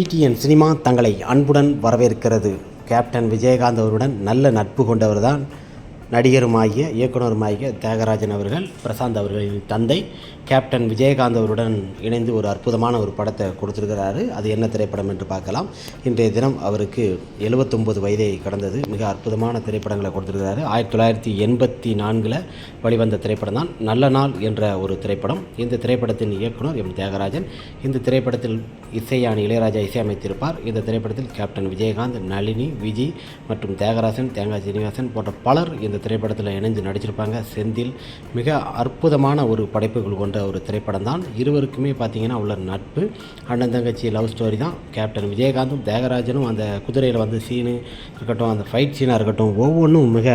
DTN cinema தங்களை அன்புடன் வரவேற்கிறது. கேப்டன் விஜயகாந்த் அவருடன் நல்ல நட்பு கொண்டவர்தான். நடிகருமாகிய இயக்குனருமாகிய தியாகராஜன் அவர்கள் பிரசாந்த் அவர்களின் தந்தை கேப்டன் விஜயகாந்த் அவருடன் இணைந்து ஒரு அற்புதமான ஒரு படத்தை கொடுத்துருக்கிறாரு. அது என்ன திரைப்படம் என்று பார்க்கலாம். இன்றைய தினம் அவருக்கு 79 வயதை கடந்தது. மிக அற்புதமான திரைப்படங்களை கொடுத்துருக்கிறாரு. ஆயிரத்தி தொள்ளாயிரத்தி எண்பத்தி நான்கில் வெளிவந்த திரைப்படம் தான் நல்ல நாள் என்ற ஒரு திரைப்படம். இந்த திரைப்படத்தின் இயக்குனர் எம். தியாகராஜன். இந்த திரைப்படத்தில் இசையான இளையராஜா இசையமைத்திருப்பார். இந்த திரைப்படத்தில் கேப்டன் விஜயகாந்த் நளினி விஜய் மற்றும் தியாகராஜன் தேங்காய் சீனிவாசன் போன்ற பலர் இந்த திரைப்படத்தில் இணைந்து நடிச்சிருப்பாங்க. செந்தில் மிக அற்புதமான ஒரு படைப்புகள் கொண்ட ஒரு திரைப்படம் தான் இருவருக்குமே பார்த்தீங்கன்னா உள்ள நட்பு அண்ணன் தங்கச்சி லவ் ஸ்டோரி தான். கேப்டன் விஜயகாந்தும் தியாகராஜனும் அந்த குதிரையில் வந்து சீனு இருக்கட்டும் அந்த ஃபைட் சீனாக இருக்கட்டும் ஒவ்வொன்றும் மிக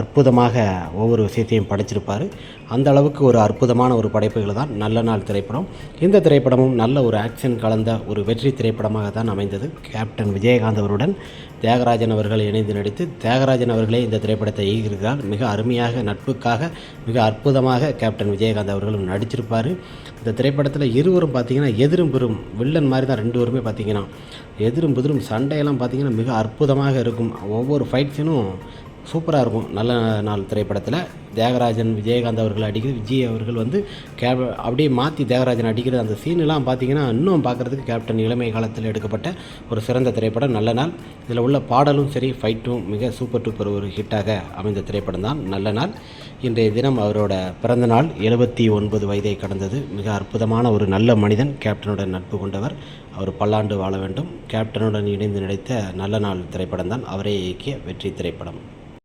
அற்புதமாக ஒவ்வொரு விஷயத்தையும் படைச்சிருப்பார். அந்த அளவுக்கு ஒரு அற்புதமான ஒரு படைப்புகள் தான் நல்ல நாள் திரைப்படம். இந்த திரைப்படமும் நல்ல ஒரு ஆக்ஷன் கலந்த ஒரு வெற்றி திரைப்படமாக தான் அமைந்தது. கேப்டன் விஜயகாந்த் அவருடன் தியாகராஜன் அவர்கள் இணைந்து நடித்து தியாகராஜன் அவர்களே இந்த திரைப்படத்தை இயக்கியிருக்கிறார் மிக அருமையாக நட்புக்காக மிக அற்புதமாக கேப்டன் விஜயகாந்த் அவர்களும் நடிச்சிருப்பார். இந்த திரைப்படத்தில் இருவரும் பார்த்திங்கன்னா எதிரும் பெரும் வில்லன் மாதிரி தான் ரெண்டு பேருமே பார்த்திங்கன்னா எதிரும் புதிரும் சண்டையெல்லாம் பார்த்திங்கன்னா மிக அற்புதமாக இருக்கும். ஒவ்வொரு ஃபைட் சீனும் சூப்பராக இருக்கும். நல்ல நாள் திரைப்படத்தில். தியாகராஜன் விஜயகாந்த் அவர்கள் அடிக்கிறது விஜய் அவர்கள் வந்து கேப் அப்படியே மாற்றி தியாகராஜன் அடிக்கிறது அந்த சீனெல்லாம் பார்த்தீங்கன்னா இன்னும் பார்க்குறதுக்கு கேப்டன் இளமை காலத்தில் எடுக்கப்பட்ட ஒரு சிறந்த திரைப்படம். நல்ல நாள். இதில் உள்ள பாடலும் சரி ஃபைட்டும் மிக சூப்பர் டூப்பர் ஒரு ஹிட்டாக அமைந்த திரைப்படம் தான். நல்ல நாள். இன்றைய தினம் அவரோட பிறந்த நாள். எழுபத்தி ஒன்பது வயதை கடந்தது. மிக அற்புதமான ஒரு நல்ல மனிதன் கேப்டனுடன் நட்பு கொண்டவர். அவர் பல்லாண்டு வாழ வேண்டும். கேப்டனுடன் இணைந்து நடித்த நல்ல நாள் திரைப்படம் தான். அவரே இயக்கிய வெற்றி திரைப்படம்.